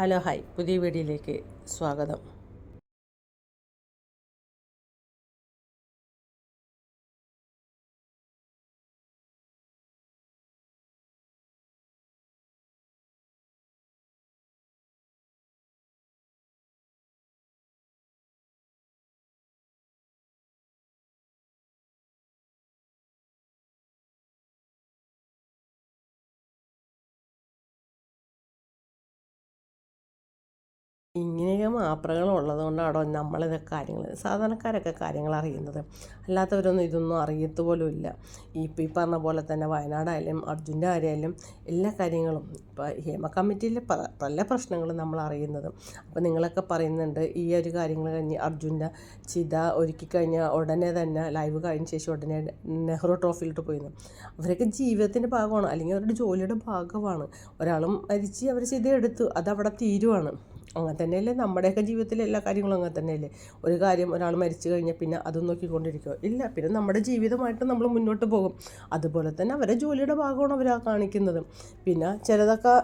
Hello hi. പുതിയ വീഡിയോയിലേക്ക് സ്വാഗതം. ഇങ്ങനെയൊക്കെ മാപ്രകൾ ഉള്ളതുകൊണ്ടാണോ നമ്മളിതൊക്കെ കാര്യങ്ങൾ സാധാരണക്കാരൊക്കെ കാര്യങ്ങൾ അറിയുന്നത്. അല്ലാത്തവരൊന്നും ഇതൊന്നും അറിയത്ത് പോലും ഇല്ല ഇപ്പം ഈ പറഞ്ഞ പോലെ തന്നെ വയനാടായാലും അർജുന്റെ കാര്യമായാലും എല്ലാ കാര്യങ്ങളും ഇപ്പോൾ ഹേമ കമ്മിറ്റിയിലെ പല പ്രശ്നങ്ങളും നമ്മൾ അറിയുന്നത്. അപ്പോൾ നിങ്ങളൊക്കെ പറയുന്നുണ്ട് ഈ ഒരു കാര്യങ്ങൾ കഴിഞ്ഞ് അർജുന്റെ ചിത ഒരുക്കി കഴിഞ്ഞാൽ ഉടനെ തന്നെ ലൈവ് കഴിഞ്ഞ ശേഷം ഉടനെ നെഹ്റു ട്രോഫിയിലോട്ട് പോയിരുന്നു അവരൊക്കെ ജീവിതത്തിന്റെ ഭാഗമാണ് അല്ലെങ്കിൽ അവരുടെ ജോലിയുടെ ഭാഗമാണ്. ഒരാളും മരിച്ച് അവർ ചിത എടുത്തു അതവിടെ തീരുവാണ്. അങ്ങനെ തന്നെയല്ലേ നമ്മുടെയൊക്കെ ജീവിതത്തിലെ എല്ലാ കാര്യങ്ങളും അങ്ങനെ തന്നെയല്ലേ? ഒരു കാര്യം ഒരാൾ മരിച്ചു കഴിഞ്ഞാൽ പിന്നെ അതും നോക്കിക്കൊണ്ടിരിക്കുക. ഇല്ല പിന്നെ നമ്മുടെ ജീവിതമായിട്ട് നമ്മൾ മുന്നോട്ട് പോകും. അതുപോലെ തന്നെ അവരെ ജോലിയുടെ ഭാഗമാണ് അവർ കാണിക്കുന്നത്. പിന്നെ ചിലതൊക്കെ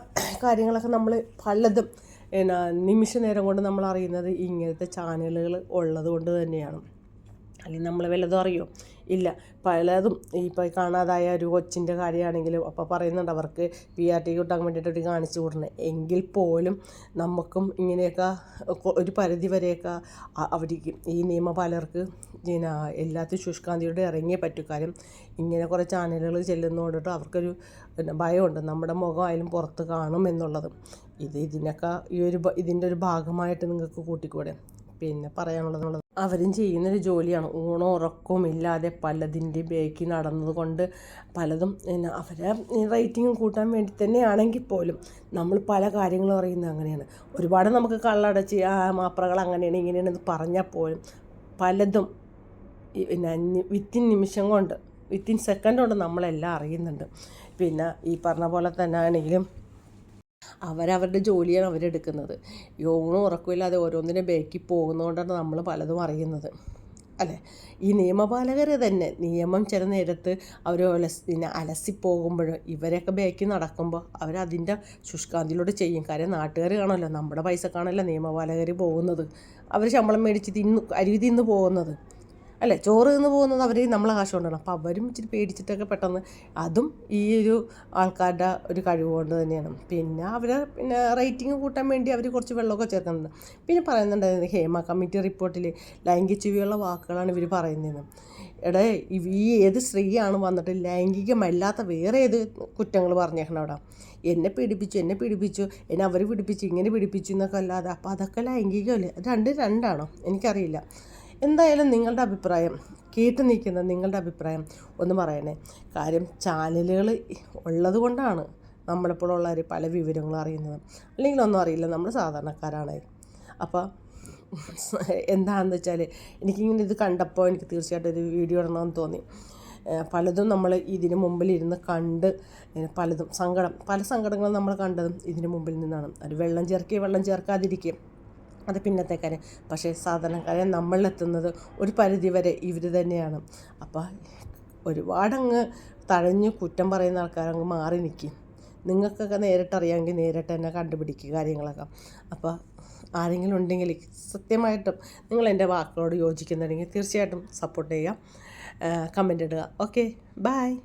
കാര്യങ്ങളൊക്കെ നമ്മൾ പലതും എന്നാ നിമിഷ നേരം കൊണ്ട് നമ്മൾ അറിയുന്നത് ഇങ്ങനത്തെ ചാനലുകൾ ഉള്ളത് കൊണ്ട് തന്നെയാണ്. അല്ലെങ്കിൽ നമ്മൾ വല്ലതും അറിയോ? ഇല്ല. പലതും ഇപ്പോൾ കാണാതായ ഒരു കൊച്ചിന്റെ കാര്യമാണെങ്കിലും അപ്പോൾ പറയുന്നുണ്ട്. അവർക്ക് പി ആർ ടി കിട്ടാൻ വേണ്ടിയിട്ട് ഒരു കാണിച്ചു കൊടുക്കണം എങ്കിൽ പോലും നമുക്കും ഇങ്ങനെയൊക്കെ ഒരു പരിധി വരെയൊക്കെ അവർക്ക് ഈ നിയമപാലകർക്ക് പിന്നെ എല്ലാത്തിനും ശുഷ്കാന്തിയോട് ഇറങ്ങിയേ പറ്റൂ. കാര്യം ഇങ്ങനെ കുറേ ചാനലുകൾ ചെല്ലുന്നതുകൊണ്ടിട്ട് അവർക്കൊരു പിന്നെ ഭയമുണ്ട്. നമ്മുടെ മുഖമായാലും പുറത്ത് കാണും എന്നുള്ളത്. ഇത് ഇതിനൊക്കെ ഈ ഒരു ഇതിന്റെ ഒരു ഭാഗമായിട്ട് നിങ്ങൾക്ക് കൂട്ടിക്കൂടെ? പിന്നെ പറയാനുള്ളത് അവരും ചെയ്യുന്നൊരു ജോലിയാണ്. ഊണോ ഉറക്കവും ഇല്ലാതെ പലതിന്റെ ബേക്കി നടന്നതുകൊണ്ട് പലതും പിന്നെ അവരെ റേറ്റിംഗ് കൂട്ടാൻ വേണ്ടി തന്നെയാണെങ്കിൽ പോലും നമ്മൾ പല കാര്യങ്ങളും അറിയുന്നത് അങ്ങനെയാണ്. ഒരുപാട് നമുക്ക് കള്ളടച്ച് ആ മാപ്രകൾ അങ്ങനെയാണ് ഇങ്ങനെയാണെന്ന് പറഞ്ഞാൽ പോലും പലതും പിന്നെ വിത്തിൻ നിമിഷം കൊണ്ട് വിത്തിൻ സെക്കൻഡ് കൊണ്ട് നമ്മളെല്ലാം അറിയുന്നുണ്ട്. പിന്നെ ഈ പറഞ്ഞ പോലെ തന്നെ ആണെങ്കിലും അവരവരുടെ ജോലിയാണ് അവരെടുക്കുന്നത്. യോണും ഉറക്കമില്ലാതെ ഓരോന്നിനെ ബേക്കി പോകുന്നതുകൊണ്ടാണ് നമ്മൾ പലതും അറിയുന്നത്. അല്ലേ? ഈ നിയമപാലകർ തന്നെ നിയമം ചില നേരത്ത് അവർ പിന്നെ അലസി പോകുമ്പോൾ ഇവരൊക്കെ ബേക്കി നടക്കുമ്പോൾ അവരതിന്റെ ശുഷ്കാന്തിയിലൂടെ ചെയ്യും. കാര്യം നാട്ടുകാർ കാണുമല്ലോ നമ്മുടെ പൈസക്കാണല്ലോ നിയമപാലകർ പോകുന്നത്. അവർ ശമ്പളം മേടിച്ച് തിന്ന് അരുവി തിന്ന് പോകുന്നത്. അല്ലേ? ചോറ് നിന്ന് പോകുന്നത് അവർ നമ്മളെ കാശ് കൊണ്ടാണ് അപ്പോൾ അവരും ഇച്ചിരി പേടിച്ചിട്ടൊക്കെ പെട്ടെന്ന് അതും ഈ ഒരു ആൾക്കാരുടെ ഒരു കഴിവ് കൊണ്ട് തന്നെയാണ്. പിന്നെ അവർ പിന്നെ റേറ്റിംഗ് കൂട്ടാൻ വേണ്ടി അവർ കുറച്ച് വെള്ളമൊക്കെ ചേർക്കുന്നുണ്ട്. പിന്നെ പറയുന്നുണ്ടായിരുന്നു ഹേമ കമ്മിറ്റി റിപ്പോർട്ടിൽ ലൈംഗിക വാക്കുകളാണ് ഇവർ പറയുന്നത്. എടേ ഈ ഏത് സ്ത്രീയാണ് വന്നിട്ട് ലൈംഗികമല്ലാത്ത വേറെ ഏത് കുറ്റങ്ങൾ പറഞ്ഞേക്കണം അവിടെ? എന്നെ പീഡിപ്പിച്ചു എന്നെ പീഡിപ്പിച്ചു എന്നെ അവർ പീഡിപ്പിച്ചു ഇങ്ങനെ പീഡിപ്പിച്ചു എന്നൊക്കെ അല്ലാതെ. അപ്പോൾ അതൊക്കെ ലൈംഗികമല്ലേ? രണ്ട് രണ്ടാണോ? എനിക്കറിയില്ല. എന്തായാലും നിങ്ങളുടെ അഭിപ്രായം കേട്ട് നിൽക്കുന്ന നിങ്ങളുടെ അഭിപ്രായം ഒന്ന് പറയണേ. കാര്യം ചാനലുകൾ ഉള്ളത് കൊണ്ടാണ് നമ്മളിപ്പോഴുള്ളവർ പല വിവരങ്ങളും അറിയുന്നത്. അല്ലെങ്കിൽ ഒന്നും അറിയില്ല നമ്മൾ സാധാരണക്കാരാണ്. അപ്പോൾ എന്താണെന്ന് വെച്ചാൽ എനിക്കിങ്ങനെ ഇത് കണ്ടപ്പോൾ എനിക്ക് തീർച്ചയായിട്ടും ഒരു വീഡിയോ ഇടണമെന്ന് തോന്നി. പലതും നമ്മൾ ഇതിന് മുമ്പിൽ ഇരുന്ന് കണ്ട് പലതും സങ്കടം പല സങ്കടങ്ങളും നമ്മൾ കണ്ടതും ഇതിന് മുമ്പിൽ നിന്നാണ്. അത് വെള്ളം ചേർക്കുകയും വെള്ളം ചേർക്കാതിരിക്കുകയും അത് പിന്നത്തെ കാര്യം പക്ഷേ സാധാരണക്കാരെ നമ്മളിലെത്തുന്നത് ഒരു പരിധി വരെ ഇവർ തന്നെയാണ്. അപ്പോൾ ഒരുപാടങ്ങ് തഴഞ്ഞ് കുറ്റം പറയുന്ന ആൾക്കാരങ്ങ് മാറി നിൽക്കും നിങ്ങൾക്കൊക്കെ നേരിട്ടറിയാമെങ്കിൽ നേരിട്ട് തന്നെ കണ്ടുപിടിക്കുക കാര്യങ്ങളൊക്കെ. അപ്പോൾ ആരെങ്കിലും ഉണ്ടെങ്കിൽ സത്യമായിട്ടും നിങ്ങൾ എന്റെ വാക്കുകളോട് യോജിക്കുന്നുണ്ടെങ്കിൽ തീർച്ചയായിട്ടും സപ്പോർട്ട് ചെയ്യുക കമന്റ് ഇടുക. Okay bye